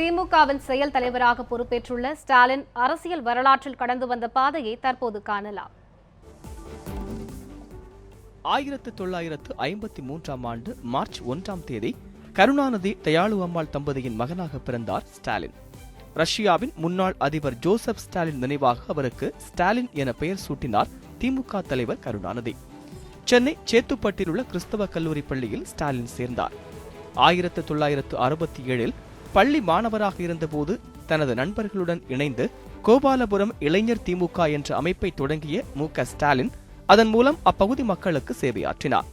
திமுகவின் செயல் தலைவராக பொறுப்பேற்றுள்ள ஸ்டாலின் அரசியல் வரலாற்றில் கடந்து வந்த பாதையை தற்போது காணலாம். ஆயிரத்து தொள்ளாயிரத்து ஐம்பத்தி மூன்றாம் ஆண்டு மார்ச் ஒன்றாம் தேதி கருணாநிதி தயாளு அம்மாள் தம்பதியின் மகனாக பிறந்தார் ஸ்டாலின். ரஷ்யாவின் முன்னாள் அதிபர் ஜோசப் ஸ்டாலின் நினைவாக அவருக்கு ஸ்டாலின் என பெயர் சூட்டினார் திமுக தலைவர் கருணாநிதி. சென்னை சேத்துப்பட்டில் உள்ள கிறிஸ்தவ கல்லூரி பள்ளியில் ஸ்டாலின் சேர்ந்தார். ஆயிரத்து தொள்ளாயிரத்து அறுபத்தி ஏழில் பள்ளி மாணவராக இருந்தபோது தனது நண்பர்களுடன் இணைந்து கோபாலபுரம் இளைஞர் திமுக என்ற அமைப்பை தொடங்கிய மு க ஸ்டாலின் அதன் மூலம் அப்பகுதி மக்களுக்கு சேவையாற்றினார்.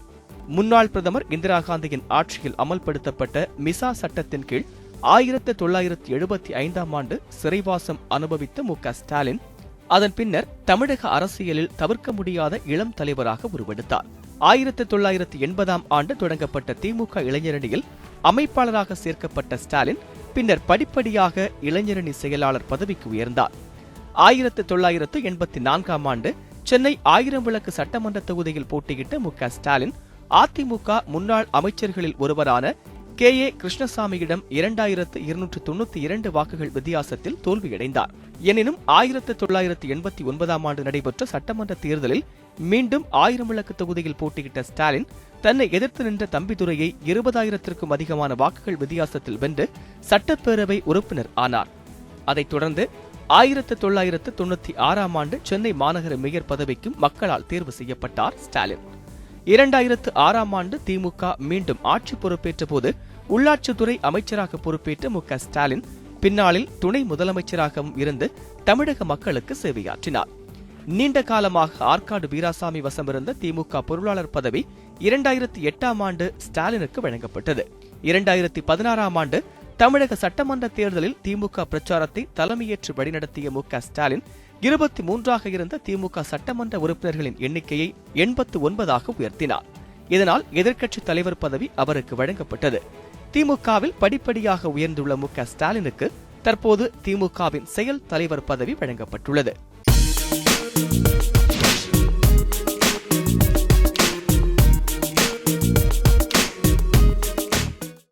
முன்னாள் பிரதமர் இந்திரா காந்தியின் ஆட்சியில் அமல்படுத்தப்பட்ட மிசா சட்டத்தின் கீழ் ஆயிரத்து தொள்ளாயிரத்து எழுபத்தி ஐந்தாம் ஆண்டு சிறைவாசம் அனுபவித்த மு க ஸ்டாலின் அதன் பின்னர் தமிழக அரசியலில் தவிர்க்க முடியாத இளம் தலைவராக உருவெடுத்தார். ஆயிரத்தி தொள்ளாயிரத்தி எண்பதாம் ஆண்டு தொடங்கப்பட்ட திமுக இளைஞரணியில் அமைப்பாளராக சேர்க்கப்பட்ட ஸ்டாலின் பின்னர் படிப்படியாக இளைஞரணி செயலாளர் பதவிக்கு உயர்ந்தார். ஆயிரத்து தொள்ளாயிரத்து எண்பத்தி நான்காம் ஆண்டு சென்னை ஆயிரம் விளக்கு சட்டமன்ற தொகுதியில் போட்டியிட்ட மு க ஸ்டாலின் அதிமுக முன்னாள் அமைச்சர்களில் ஒருவரான கே. ஏ. கிருஷ்ணசாமியிடம் இரண்டாயிரத்து இருநூற்று தொண்ணூத்தி இரண்டு வாக்குகள் வித்தியாசத்தில் தோல்வியடைந்தார். எனினும் ஆயிரத்து தொள்ளாயிரத்து எண்பத்தி ஒன்பதாம் ஆண்டு நடைபெற்ற சட்டமன்ற தேர்தலில் மீண்டும் ஆயிரம் விளக்கு தொகுதியில் போட்டியிட்ட ஸ்டாலின் தன்னை எதிர்த்து நின்ற தம்பிதுரையை இருபதாயிரத்திற்கும் அதிகமான வாக்குகள் வித்தியாசத்தில் வென்று சட்டப்பேரவை உறுப்பினர் ஆனார். அதைத் தொடர்ந்து ஆயிரத்து தொள்ளாயிரத்து தொண்ணூத்தி ஆறாம் ஆண்டு சென்னை மாநகர மேயர் பதவிக்கும் மக்களால் தேர்வு செய்யப்பட்டார் ஸ்டாலின். இரண்டாயிரத்து ஆறாம் ஆண்டு திமுக மீண்டும் ஆட்சி பொறுப்பேற்ற போது உள்ளாட்சித்துறை அமைச்சராக பொறுப்பேற்ற மு க ஸ்டாலின் பின்னாளில் துணை முதலமைச்சராகவும் இருந்து தமிழக மக்களுக்கு சேவையாற்றினார். நீண்ட காலமாக ஆற்காடு வீராசாமி வசமிருந்த திமுக பொருளாளர் பதவி இரண்டாயிரத்தி எட்டாம் ஆண்டு ஸ்டாலினுக்கு வழங்கப்பட்டது. இரண்டாயிரத்தி பதினாறாம் ஆண்டு தமிழக சட்டமன்ற தேர்தலில் திமுக பிரச்சாரத்தை தலைமையேற்று வழிநடத்திய மு க ஸ்டாலின் இருபத்தி மூன்றாக இருந்த திமுக சட்டமன்ற உறுப்பினர்களின் எண்ணிக்கையை எண்பத்து ஒன்பதாக உயர்த்தினார். இதனால் எதிர்க்கட்சித் தலைவர் பதவி அவருக்கு வழங்கப்பட்டது. திமுகவில் படிப்படியாக உயர்ந்துள்ள மு க ஸ்டாலினுக்கு தற்போது திமுகவின் செயல் தலைவர் பதவி வழங்கப்பட்டுள்ளது.